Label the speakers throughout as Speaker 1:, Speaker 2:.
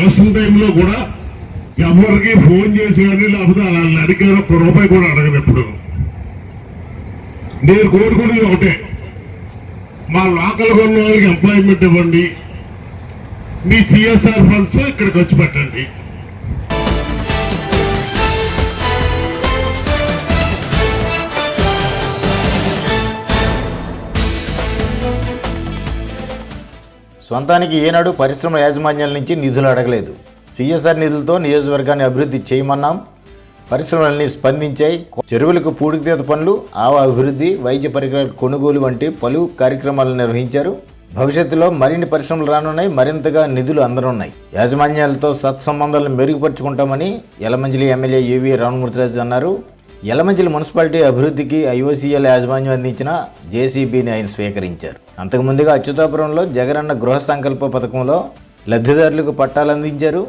Speaker 1: Election టైంలో కూడా ఎవరికి ఫోన్ చేసి కానీ లేకపోతే వాళ్ళని అడిగారు ఒక్క రూపాయి కూడా అడగదు ఎప్పుడు. నేను కోరుకునేది ఒకటే. మా లోకల్ కొన్న వాళ్ళకి ఎంప్లాయ్మెంట్ ఇవ్వండి. మీ సిఎస్ఆర్ ఫండ్స్ ఇక్కడ ఖర్చు పెట్టండి.
Speaker 2: సొంతానికి ఏనాడు పరిశ్రమ యాజమాన్యాల నుంచి నిధులు అడగలేదు. సిఎస్ఆర్ నిధులతో నియోజకవర్గాన్ని అభివృద్ధి చేయమన్నాం. పరిశ్రమలన్నీ స్పందించాయి. చెరువులకు పూడికతీత పనులు ఆవ అభివృద్ధి వైద్య పరికరాల కొనుగోలు వంటి పలు కార్యక్రమాలు నిర్వహించారు. భవిష్యత్తులో మరిన్ని పరిశ్రమలు రానున్నాయి. మరింతగా నిధులు అందనున్నాయి. యాజమాన్యాలతో సత్సంబంధాలను మెరుగుపరుచుకుంటామని Yelamanchili MLA U V Ramamurthy Raju అన్నారు. యలమంచిలి మున్సిపాలిటీ అభివృద్ధికి ఐఓసీఎల్ యాజమాన్యం అందించిన జేసీబీని ఆయన స్వీకరించారు. అంతకుముందుగా అచ్యుతాపురంలో జగనన్న గృహ సంకల్ప పథకంలో లబ్ధిదారులకు పట్టాలు అందించారు.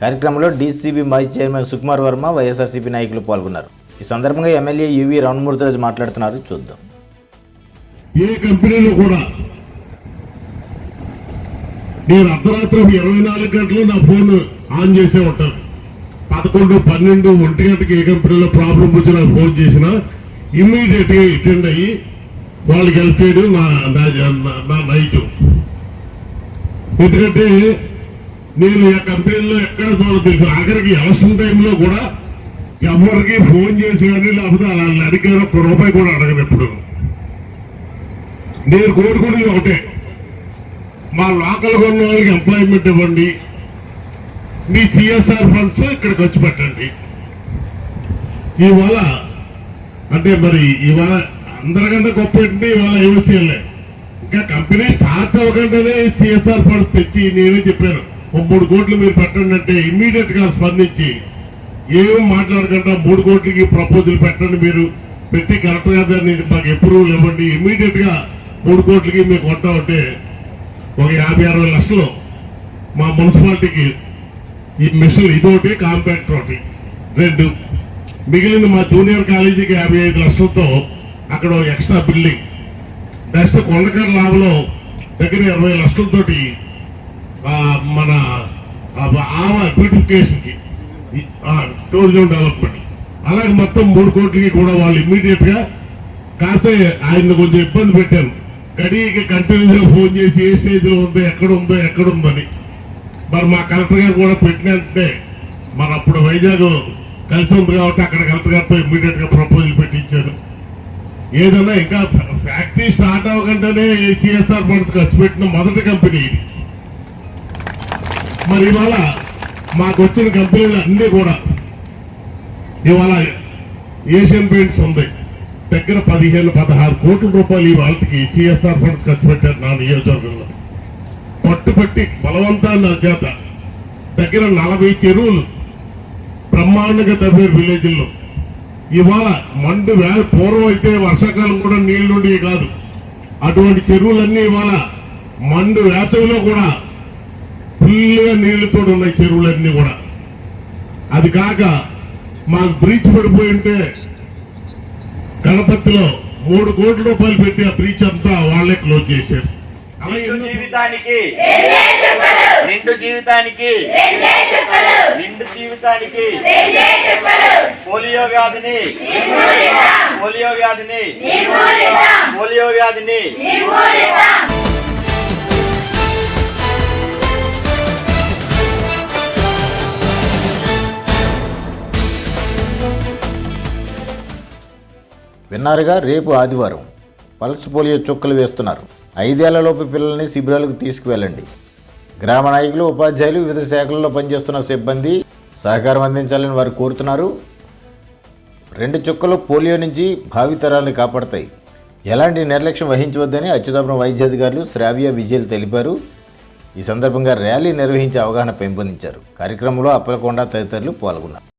Speaker 2: కార్యక్రమంలో డీసీబీ మాజీ చైర్మన్ సుకుమార్ వర్మ వైఎస్ఆర్సీపీ నాయకులు పాల్గొన్నారు. ఈ సందర్భంగా ఎమ్మెల్యే యువి రామమూర్తిరాజు మాట్లాడుతున్నారు. చూద్దాం.
Speaker 1: ఏ కంపెనీలో కూడా నేను అర్ధరాత్రి ఇరవై నాలుగు గంటలు నా ఫోన్ ఆన్ చేసే ఉంటాను. పదకొండు పన్నెండు ఒంటి గంటకి ఏ కంపెనీలో ప్రాబ్లం వచ్చి నాకు ఫోన్ చేసినా ఇమ్మీడియట్గా అటెండ్ అయ్యి వాళ్ళకి హెల్ప్ చేయడం నా నా- నైట్ ఎందుకంటే నేను ఆ కంపెనీలో ఎక్కడ చూడ తెలుసు? ఆఖరికి ఎలక్షన్ టైంలో కూడా ఎవరికి ఫోన్ చేసి కానీ లేకపోతే వాళ్ళని అడిగారు ఒక్క రూపాయి కూడా అడగదు ఎప్పుడు. నేను కోరుకునేది ఒకటే మా లోకల్ ఉన్న వాళ్ళకి ఎంప్లాయ్మెంట్ ఇవ్వండి మీ సిఎస్ఆర్ ఫండ్స్ ఇక్కడికి వచ్చి పెట్టండి. ఇవాళ అంటే మరి ఇవాళ అందరికంటే గొప్ప ఏంటంటే ఇవాళ ఏమిసీఎల్ఏ ఇంకా కంపెనీ స్టార్ట్ అవ్వకుండానే సిఎస్ఆర్ ఫండ్స్ తెచ్చి నేనే చెప్పాను. ఒక మూడు కోట్లు మీరు పెట్టండి అంటే ఇమ్మీడియట్గా స్పందించి ఏం మాట్లాడకుండా మూడు కోట్లకి ప్రపోజల్ పెట్టండి మీరు. పెట్టి కరెక్ట్గా దాన్ని మాకు అప్రూవల్ ఇవ్వండి. ఇమ్మీడియట్గా మూడు కోట్లకి మీకు కొట్టామంటే ఒక యాభై అరవై లక్షలు మా మున్సిపాలిటీకి ఈ మిషన్ ఇదోటి కాంపాక్ట్ ఒకటి రెండు మిగిలిన మా జూనియర్ కాలేజీకి యాభై ఐదు లక్షలతో అక్కడ ఎక్స్ట్రా బిల్డింగ్. నెక్స్ట్ కొండకర్ లాభలో దగ్గర ఇరవై లక్షలతోటి ఆ, మన ఆవా ఆవ కి టూరిజం డెవలప్మెంట్ అలాగే మొత్తం మూడు కోట్లకి కూడా వాళ్ళు ఇమ్మీడియట్గా కాకపోతే ఆయన కొంచెం ఇబ్బంది పెట్టారు. గడికి కంటిన్యూస్ ఫోన్ చేసి ఏ స్టేజ్లో ఉందో ఎక్కడ ఉందో ఎక్కడ ఉందని మరి మా కలెక్టర్ గారు కూడా పెట్టినంటే మరి అప్పుడు వైజాగ్ కలిసి ఉంది కాబట్టి అక్కడ కలెక్టర్ గారితో ఇమ్మీడియట్గా ప్రపోజల్ పెట్టించాను ఏదైనా ఇంకా ఫ్యాక్టరీ స్టార్ట్ అవ్వకుండానే సిఎస్ఆర్ ఫండ్స్ ఖర్చు పెట్టిన మొదటి కంపెనీ ఇది. మరి ఇవాళ మాకు వచ్చిన కంపెనీలు అన్ని కూడా ఇవాళ ఏషియన్ పెయింట్స్ ఉంది. దగ్గర పదిహేను పదహారు కోట్ల రూపాయలు ఈ వాళ్ళకి సిఎస్ఆర్ ఫండ్స్ ఖర్చు పెట్టారు నా నియోజకవర్గంలో. పట్టుబట్టి బలవంతాన్ని చేత. దగ్గర నలభై చెరువులు బ్రహ్మాండంగా తవ్వారు విలేజ్లో. ఇవాళ మండు వే పూర్వం అయితే వర్షాకాలం కూడా నీళ్ళుండేవి కాదు. అటువంటి చెరువులన్నీ ఇవాళ మండు వేసవిలో కూడా ఫుల్గా నీళ్ళతో ఉన్నాయి చెరువులన్నీ కూడా. అది కాక మాకు బ్రీచ్ పడిపోయి ఉంటే గణపతిలో మూడు కోట్ల రూపాయలు పెట్టి ఆ బ్రీచ్ అంతా వాళ్ళే క్లోజ్ చేశారు. ఎన్నో-
Speaker 3: జీవితానికి. నిండు జీవితానికి. నిండు జీవితానికి. పోలియో వ్యాధిని. పోలియో వ్యాధిని. పోలియో వ్యాధిని.
Speaker 2: విన్నారుగా రేపు ఆదివారం పల్స్ పోలియో చుక్కలు వేస్తున్నారు. ఐదేళ్ళలోపు పిల్లల్ని శిబిరాలకు తీసుకువెళ్ళండి. గ్రామ నాయకులు ఉపాధ్యాయులు వివిధ శాఖల్లో పనిచేస్తున్న సిబ్బంది సహకారం అందించాలని వారు కోరుతున్నారు. రెండు చుక్కలు పోలియో నుంచి భావితరాలను కాపాడతాయి. ఎలాంటి నిర్లక్ష్యం వహించవద్దని అచ్యుతాపురం వైద్యాధికారులు శ్రావ్య విజయలు తెలిపారు. ఈ సందర్భంగా ర్యాలీ నిర్వహించే అవగాహన పెంపొందించారు. కార్యక్రమంలో అప్పలకొండ తదితరులు పాల్గొన్నారు.